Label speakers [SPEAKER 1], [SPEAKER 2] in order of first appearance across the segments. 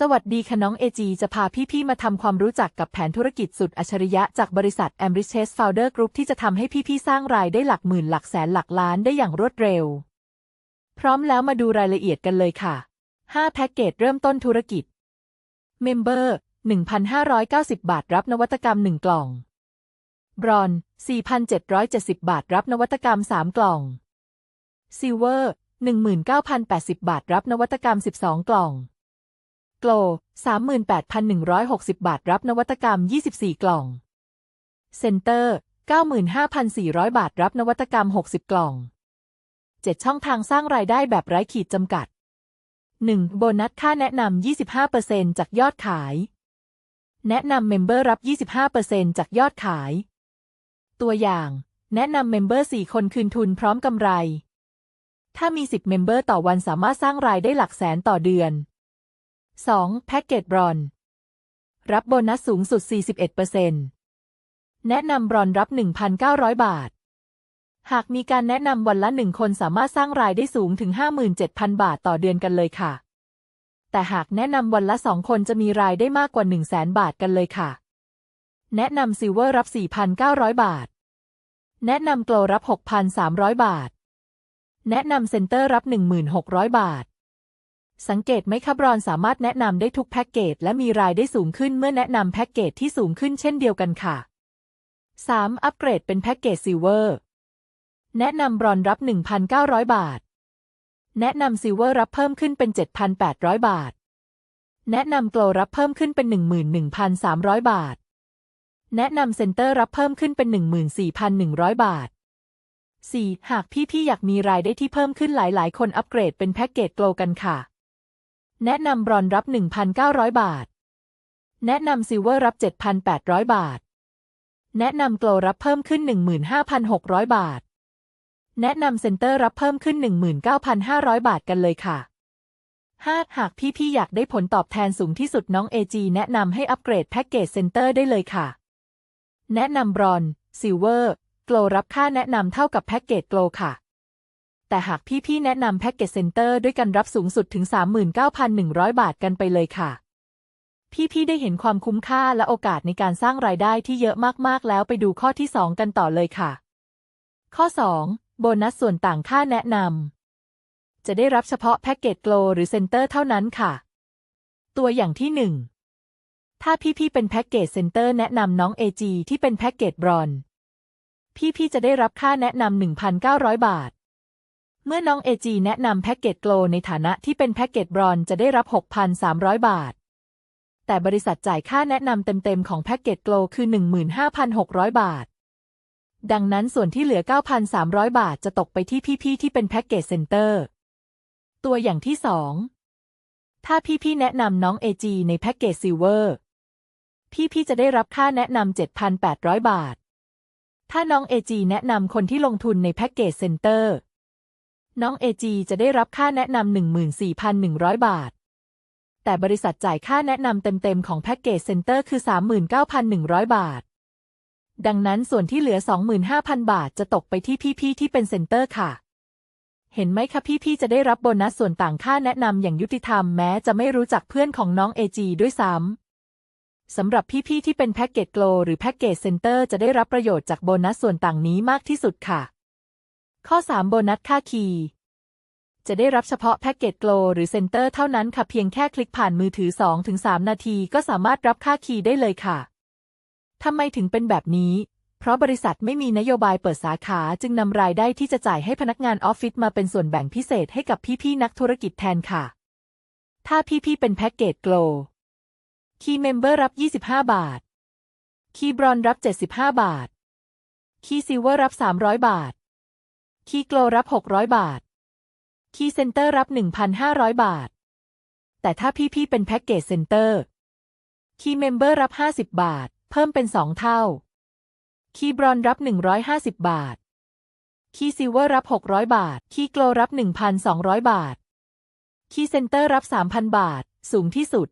[SPEAKER 1] สวัสดีค่ะน้องเอจีจะพาพี่ๆ มาทำความรู้จักกับแผนธุรกิจสุดอัจฉริยะจากบริษัท a m b r i c h e s Founder Group ที่จะทำให้พี่ๆ สร้างรายได้หลักหมื่นหลักแสนหลักล้านได้อย่างรวดเร็ว พร้อมแล้วมาดูรายละเอียดกันเลยค่ะ 5 แพ็กเกจเริ่มต้นธุรกิจ Member 1,590 บาทรับนวัตกรรม 1 กล่องบรอน4,770 บาทรับนวัตกรรม 3 กล่อง Silver 19,080 บาทรับนวัตกรรม 12 กล่อง กล 38,160 บาท รับนวัตกรรม 24 กล่อง เซ็นเตอร์ 95,400 บาท รับนวัตกรรม 60 กล่อง 7 ช่องทางสร้างรายได้แบบไร้ขีดจำกัด 1. โบนัสค่าแนะนำ 25%จากยอดขาย แนะนำเมมเบอร์รับ 25%จากยอดขาย ตัวอย่าง แนะนำเมมเบอร์ 4 คนคืนทุนพร้อมกำไร ถ้ามี 10 เมมเบอร์ต่อวันสามารถสร้างรายได้หลักแสนต่อเดือน 2. แพ็กเกจบรอน รับโบนัสสูงสุด 41%แนะนำบรอนรับ 1,900 บาท หากมีการแนะนำวันละหนึ่งคนสามารถสร้างรายได้สูงถึง 57,000 บาทต่อเดือนกันเลยค่ะ แต่หากแนะนำวันละสองคนจะมีรายได้มากกว่า 100,000 บาทกันเลยค่ะ แนะนำซิลเวอร์รับ 4,900 บาท แนะนำโกลรับ 6,300 บาท แนะนำเซ็นเตอร์รับ 1,600 บาท สังเกตไหมครับรอนสามารถแนะนำได้ทุกแพ็กเกจและมีรายได้สูงขึ้นเมื่อแนะนำแพ็กเกจที่สูงขึ้นเช่นเดียวกันค่ะ 3. อัปเกรดเป็นแพ็กเกจซิลเวอร์แนะนำบรอนรับ 1,900 บาท แนะนำซิลเวอร์รับเพิ่มขึ้นเป็น 7,800 บาท แนะนำโกลรับเพิ่มขึ้นเป็น 11,300 บาท แนะนำเซ็นเตอร์รับเพิ่มขึ้นเป็น 14,100 บาท 4. หากพี่ๆอยากมีรายได้ที่เพิ่มขึ้นหลายๆ คนอัปเกรดเป็นแพ็กเกจโกลกันค่ะ แนะนำบรอนรับ 1,900 บาท แนะนำซิลเวอร์รับ 7,800 บาท แนะนำโกลรับเพิ่มขึ้น 15,600 บาท แนะนำเซ็นเตอร์รับเพิ่มขึ้น 19,500 บาทกันเลยค่ะ 5. หากพี่ๆอยากได้ผลตอบแทนสูงที่สุดน้อง AG แนะนำให้อัปเกรดแพ็กเกจเซ็นเตอร์ได้เลยค่ะ แนะนำบรอนซิลเวอร์โกลรับค่าแนะนำเท่ากับแพ็กเกจโกลค่ะ แต่หากพี่ๆแนะนำแพ็กเกจเซ็นเตอร์ด้วยกันรับสูงสุดถึง 39,100 บาทกันไปเลยค่ะ พี่ๆได้เห็นความคุ้มค่าและโอกาสในการสร้างรายได้ที่เยอะมากๆแล้วไปดูข้อที่ 2 กันต่อเลยค่ะ ข้อ 2 โบนัสส่วนต่างค่าแนะนำจะได้รับเฉพาะแพ็กเกจโกลหรือเซ็นเตอร์เท่านั้นค่ะ ตัวอย่างที่ 1 ถ้าพี่ๆเป็นแพ็กเกจเซ็นเตอร์แนะนำน้อง AG ที่เป็นแพ็กเกจบรอน พี่ๆจะได้รับค่าแนะนำ1,900 บาท เมื่อน้องเอจีแนะนำแพ็กเกจโกลในฐานะที่เป็นแพ็กเกจบรอนจะได้รับ 6,300 บาท แต่บริษัทจ่ายค่าแนะนำเต็มๆ ของแพ็กเกจโกลคือ 15,600 บาท ดังนั้นส่วนที่เหลือ 9,300 บาทจะตกไปที่พี่ๆ ที่เป็นแพ็กเกจเซ็นเตอร์ ตัวอย่างที่ 2 ถ้าพี่ๆ แนะนำน้องเอจีในแพ็กเกจซิลเวอร์ พี่ๆ จะได้รับค่าแนะนำ7,800 บาท ถ้าน้องเอจีแนะนำคนที่ลงทุนในแพ็กเกจเซ็นเตอร์ น้องเอจีจะได้รับค่าแนะนำ14,100 บาท แต่บริษัทจ่ายค่าแนะนำเต็มๆของแพ็กเกจเซ็นเตอร์คือ 39,100 บาท ดังนั้นส่วนที่เหลือ 25,000 บาทจะตกไปที่พี่ๆที่เป็นเซ็นเตอร์ค่ะ เห็นไหมคะพี่ๆจะได้รับโบนัสส่วนต่างค่าแนะนำอย่างยุติธรรมแม้จะไม่รู้จักเพื่อนของน้องเอจีด้วยซ้ำสำหรับพี่ ๆ ที่เป็นแพ็กเกจโกลหรือแพ็กเกจเซ็นเตอร์จะได้รับประโยชน์จากโบนัสส่วนต่างนี้มากที่สุดค่ะ ข้อ 3 โบนัสค่าคีย์จะได้รับเฉพาะแพ็กเกจโกลหรือเซ็นเตอร์เท่านั้นค่ะเพียงแค่คลิกผ่านมือถือ 2-3 นาทีก็สามารถรับค่าคีย์ได้เลยค่ะทำไมถึงเป็นแบบนี้ เพราะบริษัทไม่มีนโยบายเปิดสาขาจึงนำรายได้ที่จะจ่ายให้พนักงานออฟฟิศมาเป็นส่วนแบ่งพิเศษให้กับพี่ๆนักธุรกิจแทนค่ะ ถ้าพี่ๆเป็นแพ็กเกจโกลคีย์เมมเบอร์รับ 25 บาท คีย์บรอนรับ 75 บาท คีย์ซิลเวอร์รับ 300 บาท คีโกลรับ 600 บาท คีเซ็นเตอร์รับ 1,500 บาท แต่ถ้าพี่ๆเป็นแพ็กเกจเซ็นเตอร์ คีเมมเบอร์รับ 50 บาท เพิ่มเป็น 2 เท่า คีบรอนรับ 150 บาท คีซิลเวอร์รับ 600 บาท คีโกลรับ 1,200 บาท คีเซ็นเตอร์รับ 3,000 บาท สูงที่สุด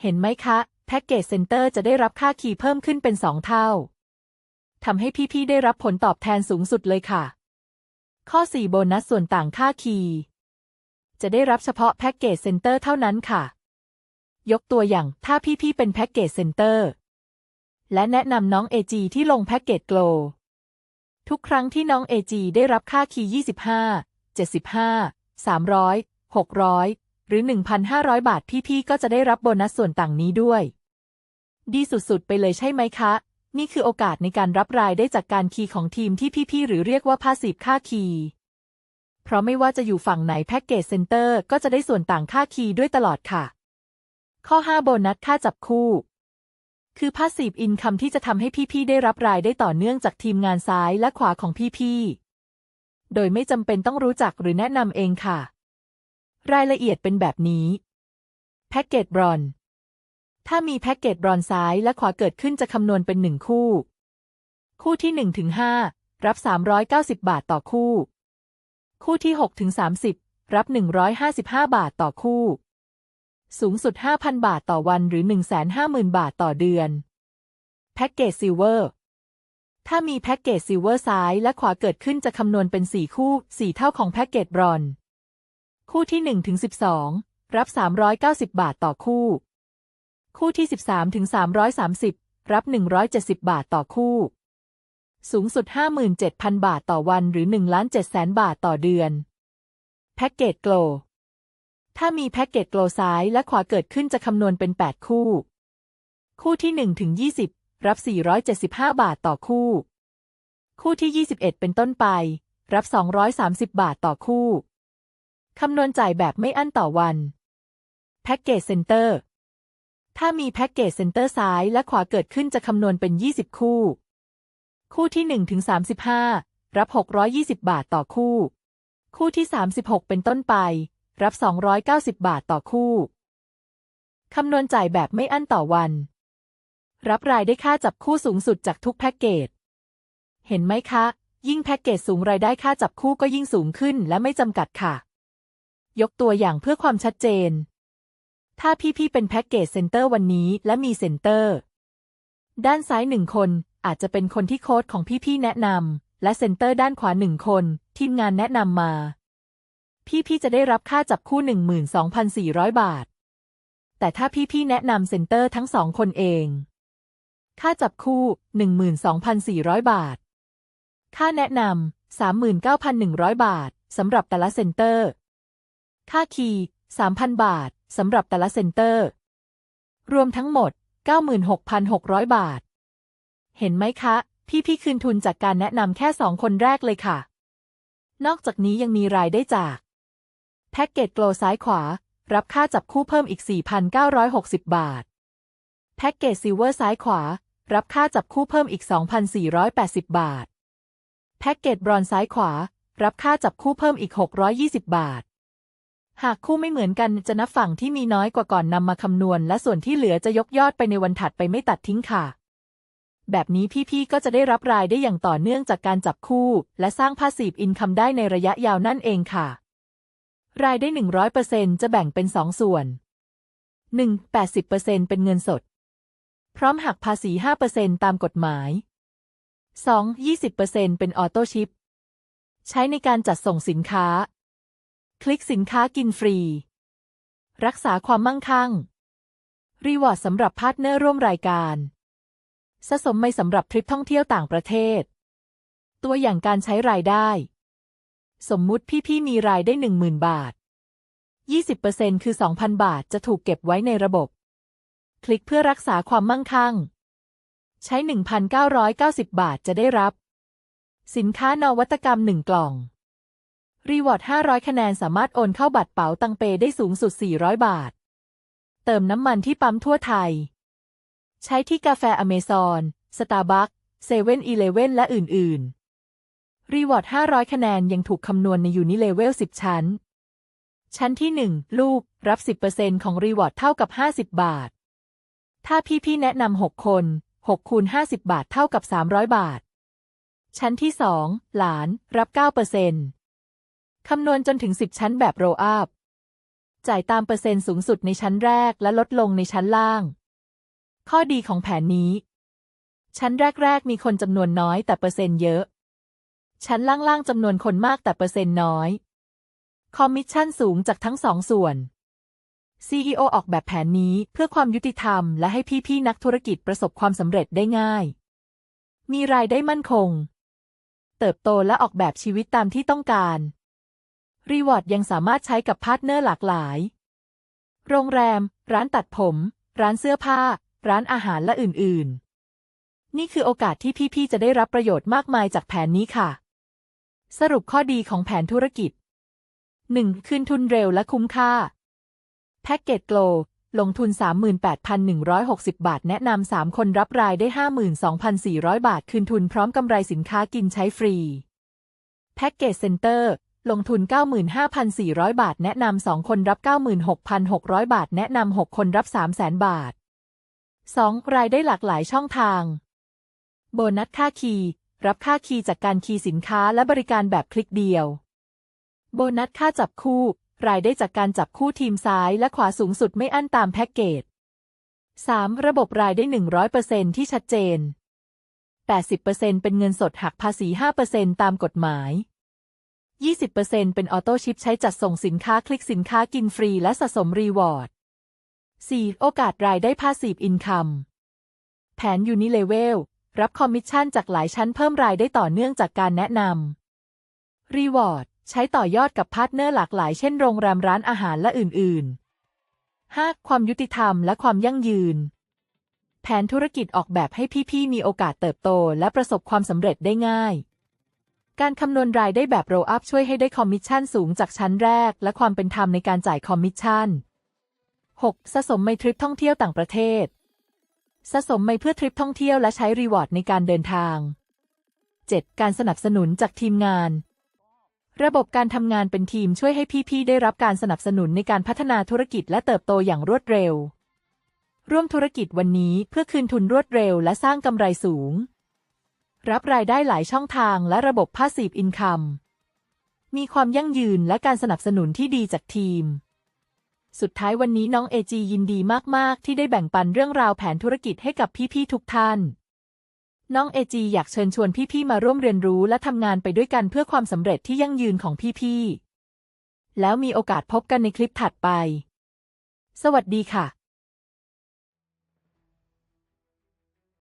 [SPEAKER 1] เห็นไหมคะ แพ็กเกจเซ็นเตอร์จะได้รับค่าคีย์เพิ่มขึ้นเป็น 2 เท่าทำให้พี่ๆได้รับผลตอบแทนสูงสุดเลยค่ะ ข้อ 4 โบนัสส่วนต่างค่าคีย์จะได้รับเฉพาะแพ็กเกจเซ็นเตอร์เท่านั้นค่ะ ยกตัวอย่างถ้าพี่ๆเป็นแพ็กเกจเซ็นเตอร์ และแนะนำน้องเอจีที่ลงแพ็กเกจโกลทุกครั้งที่น้องเอจีได้รับค่าคีย์ 25 75 300 600 หรือ 1,500 บาทพี่ๆก็จะได้รับโบนัสส่วนต่างนี้ด้วย ดีสุดๆ ไปเลยใช่ไหมคะ นี่คือโอกาสในการรับรายได้จากการคีย์ของทีมที่พี่ๆหรือเรียกว่าพาสีฟค่าคีย์เพราะไม่ว่าจะอยู่ฝั่งไหนแพ็กเกจเซ็นเตอร์ก็จะได้ส่วนต่างค่าคีย์ด้วยตลอดค่ะ ข้อ 5 โบนัสค่าจับคู่ คือพาสีฟอินคัมที่จะทำให้พี่ๆได้รับรายได้ต่อเนื่องจากทีมงานซ้ายและขวาของพี่ๆโดยไม่จำเป็นต้องรู้จักหรือแนะนำเองค่ะ รายละเอียดเป็นแบบนี้แพ็กเกจบรอน ถ้ามีแพ็กเกจบรอนซ้ายและขวาเกิดขึ้นจะคำนวณเป็นหนึ่งคู่ คู่ที่1ถึง5รับ 390 บาทต่อคู่ คู่ที่6ถึง30 รับ 155 บาทต่อคู่ สูงสุด 5,000 บาทต่อวันหรือ 150,000 บาทต่อเดือน แพ็กเกจซิลเวอร์ ถ้ามีแพ็กเกจซิลเวอร์ซ้ายและขวาเกิดขึ้นจะคำนวณเป็น 4 คู่ 4 เท่าของแพ็กเกจบรอน คู่ที่1ถึง12 รับ 390 บาทต่อคู่ คู่ที่ 13ถึง330 รับ 170 บาทต่อคู่ สูงสุด 57,000 บาทต่อวันหรือ1ล้าน7แสนบาทต่อเดือน แพ็กเกจโกล ถ้ามีแพ็กเกจโกลซ้ายและขวาเกิดขึ้นจะคำนวณเป็น 8 คู่ คู่ที่1ถึง20 รับ 475 บาทต่อคู่ คู่ที่ 21 เป็นต้นไป รับ 230 บาทต่อคู่ คำนวณจ่ายแบบไม่อั้นต่อวัน แพ็กเกจเซ็นเตอร์ ถ้ามีแพ็กเกจเซ็นเตอร์ซ้ายและขวาเกิดขึ้นจะคำนวณเป็น 20 คู่ คู่ที่ 1 ถึง 35 รับ 620 บาทต่อคู่ คู่ที่ 36 เป็นต้นไป รับ 290 บาทต่อคู่ คำนวณจ่ายแบบไม่อั้นต่อวัน รับรายได้ค่าจับคู่สูงสุดจากทุกแพ็กเกจ เห็นไหมคะ ยิ่งแพ็กเกจสูงรายได้ค่าจับคู่ก็ยิ่งสูงขึ้นและไม่จำกัดค่ะ ยกตัวอย่างเพื่อความชัดเจน ถ้าพี่ๆเป็นแพ็กเกจเซ็นเตอร์วันนี้และมีเซ็นเตอร์ ด้านซ้ายหนึ่งคนอาจจะเป็นคนที่โค้ดของพี่ๆแนะนำและเซ็นเตอร์ด้านขวาหนึ่งคน ทีมงานแนะนำมา พี่ๆจะได้รับค่าจับคู่ 12,400 บาท แต่ถ้าพี่ๆแนะนำเซ็นเตอร์ทั้งสองคนเอง ค่าจับคู่ 12,400 บาท ค่าแนะนำ39,100 บาทสำหรับแต่ละเซ็นเตอร์ ค่าคีย์3,000 บาท สำหรับแต่ละเซ็นเตอร์ รวมทั้งหมด 96,600 บาท เห็นไหมคะ พี่พี่คืนทุนจากการแนะนำแค่สองคนแรกเลยค่ะ นอกจากนี้ยังมีรายได้จาก แพ็กเกจโกลซ้ายขวา รับค่าจับคู่เพิ่มอีก 4,960 บาท แพ็กเกจซิลเวอร์ซ้ายขวา รับค่าจับคู่เพิ่มอีก 2,480 บาท แพ็กเกจบรอนซ้ายขวา รับค่าจับคู่เพิ่มอีก 620 บาท หากคู่ไม่เหมือนกันจะนับฝั่งที่มีน้อยกว่าก่อนนำมาคำนวณ และส่วนที่เหลือจะยกยอดไปในวันถัดไปไม่ตัดทิ้งค่ะ แบบนี้พี่ๆก็จะได้รับรายได้อย่างต่อเนื่องจากการจับคู่ และสร้างพาสีฟอินคัมได้ในระยะยาวนั่นเองค่ะ รายได้ 100%จะแบ่งเป็น 2 ส่วน 1. 80%เป็นเงินสด พร้อมหักภาษี 5%ตามกฎหมาย 2. 20%เป็นออโต้ชิป ใช้ในการจัดส่งสินค้า คลิกสินค้ากินฟรี รักษาความมั่งคั่ง รีวอร์ดสำหรับพาร์ทเนอร์ร่วมรายการสะสมไม่สำหรับทริปท่องเที่ยวต่างประเทศ ตัวอย่างการใช้รายได้ สมมุติพี่ๆมีรายได้ 10,000 บาท 20%คือ 2,000 บาทจะถูกเก็บไว้ในระบบ คลิกเพื่อรักษาความมั่งคั่ง ใช้ 1,990 บาทจะได้รับ สินค้านวัตกรรม 1 กล่อง รีวอร์ด500 คะแนนสามารถโอนเข้าบัตรเป๋าตังเปได้สูงสุด 400 บาท เติมน้ำมันที่ปั๊มทั่วไทย ใช้ที่กาแฟอเมซอนสตาร์บัคเซเว่นอีเลเว่นและอื่น ๆ รีวอร์ด500 คะแนนยังถูกคำนวณในยูนิเลเวล 10 ชั้น ชั้นที่ 1 ลูกรับ 10%ของรีวอร์ดเท่ากับ 50 บาท ถ้าพี่ๆแนะนำ6 คน 6คูณ50 บาทเท่ากับ 300 บาท ชั้นที่ 2 หลานรับ 9% คำนวณจนถึง 10 ชั้นแบบโรอัพจ่ายตามเปอร์เซ็นต์สูงสุดในชั้นแรกและลดลงในชั้นล่าง ข้อดีของแผนนี้ ชั้นแรก ๆ มีคนจำนวนน้อยแต่เปอร์เซ็นต์เยอะ ชั้นล่าง ๆจำนวนคนมากแต่เปอร์เซ็นต์น้อย คอมมิชชั่นสูงจากทั้งสองส่วน CEO ออกแบบแผนนี้เพื่อความยุติธรรม และให้พี่ๆนักธุรกิจประสบความสำเร็จได้ง่าย มีรายได้มั่นคง เติบโตและออกแบบชีวิตตามที่ต้องการ รีวอร์ดยังสามารถใช้กับพาร์ทเนอร์หลากหลาย โรงแรม ร้านตัดผม ร้านเสื้อผ้า ร้านอาหารและอื่น ๆ นี่คือโอกาสที่พี่ ๆ จะได้รับประโยชน์มากมายจากแผนนี้ค่ะ สรุปข้อดีของแผนธุรกิจ 1. คืนทุนเร็วและคุ้มค่า แพ็กเกจโกลลงทุน 38,160 บาท แนะนำ 3 คนรับรายได้ 52,400 บาท คืนทุนพร้อมกำไรสินค้ากินใช้ฟรี แพ็กเกจเซ็นเตอร์ ลงทุน 95,400 บาท แนะนำ 2 คนรับ 96,600 บาท แนะนำ 6 คนรับ 300,000 บาท 2. รายได้หลากหลายช่องทาง โบนัสค่าคีย์ รับค่าคีย์จากการคีย์สินค้าและบริการแบบคลิกเดียว โบนัสค่าจับคู่ รายได้จากการจับคู่ทีมซ้ายและขวาสูงสุดไม่อั้นตามแพ็กเกจ 3. ระบบรายได้ 100%ที่ชัดเจน 80%เป็นเงินสดหักภาษี 5%ตามกฎหมาย 20%เป็นออโต้ชิปใช้จัดส่งสินค้าคลิกสินค้ากินฟรีและสะสมรีวอร์ด 4. โอกาสรายได้พาสซีฟอินคัม แผนยูนิเลเวลรับคอมมิชชั่นจากหลายชั้นเพิ่มรายได้ต่อเนื่องจากการแนะนำรีวอร์ดใช้ต่อยอดกับพาร์ทเนอร์หลากหลายเช่นโรงแรมร้านอาหารและอื่นๆ 5. ความยุติธรรมและความยั่งยืน แผนธุรกิจออกแบบให้พี่ๆมีโอกาสเติบโตและประสบความสำเร็จได้ง่าย การคำนวณรายได้แบบโรอัพช่วยให้ได้คอมมิชชั่นสูงจากชั้นแรก และความเป็นธรรมในการจ่ายคอมมิชชั่น 6. สะสมไมทริปท่องเที่ยวต่างประเทศ สะสมไมเพื่อทริปท่องเที่ยวและใช้รีวอร์ดในการเดินทาง 7. การสนับสนุนจากทีมงาน ระบบการทำงานเป็นทีมช่วยให้พี่ๆได้รับการสนับสนุนในการพัฒนาธุรกิจและเติบโตอย่างรวดเร็ว ร่วมธุรกิจวันนี้เพื่อคืนทุนรวดเร็วและสร้างกำไรสูง รับรายได้หลายช่องทางและระบบพาสซีฟอินคัมมีความยั่งยืนและการสนับสนุนที่ดีจากทีม สุดท้ายวันนี้น้องเอจียินดีมาก ๆ ที่ได้แบ่งปันเรื่องราวแผนธุรกิจให้กับพี่ ๆ ทุกท่าน น้องเอจีอยากเชิญชวนพี่ ๆ มาร่วมเรียนรู้และทำงานไปด้วยกันเพื่อความสำเร็จที่ยั่งยืนของพี่ ๆ แล้วมีโอกาสพบกันในคลิปถัดไป สวัสดีค่ะ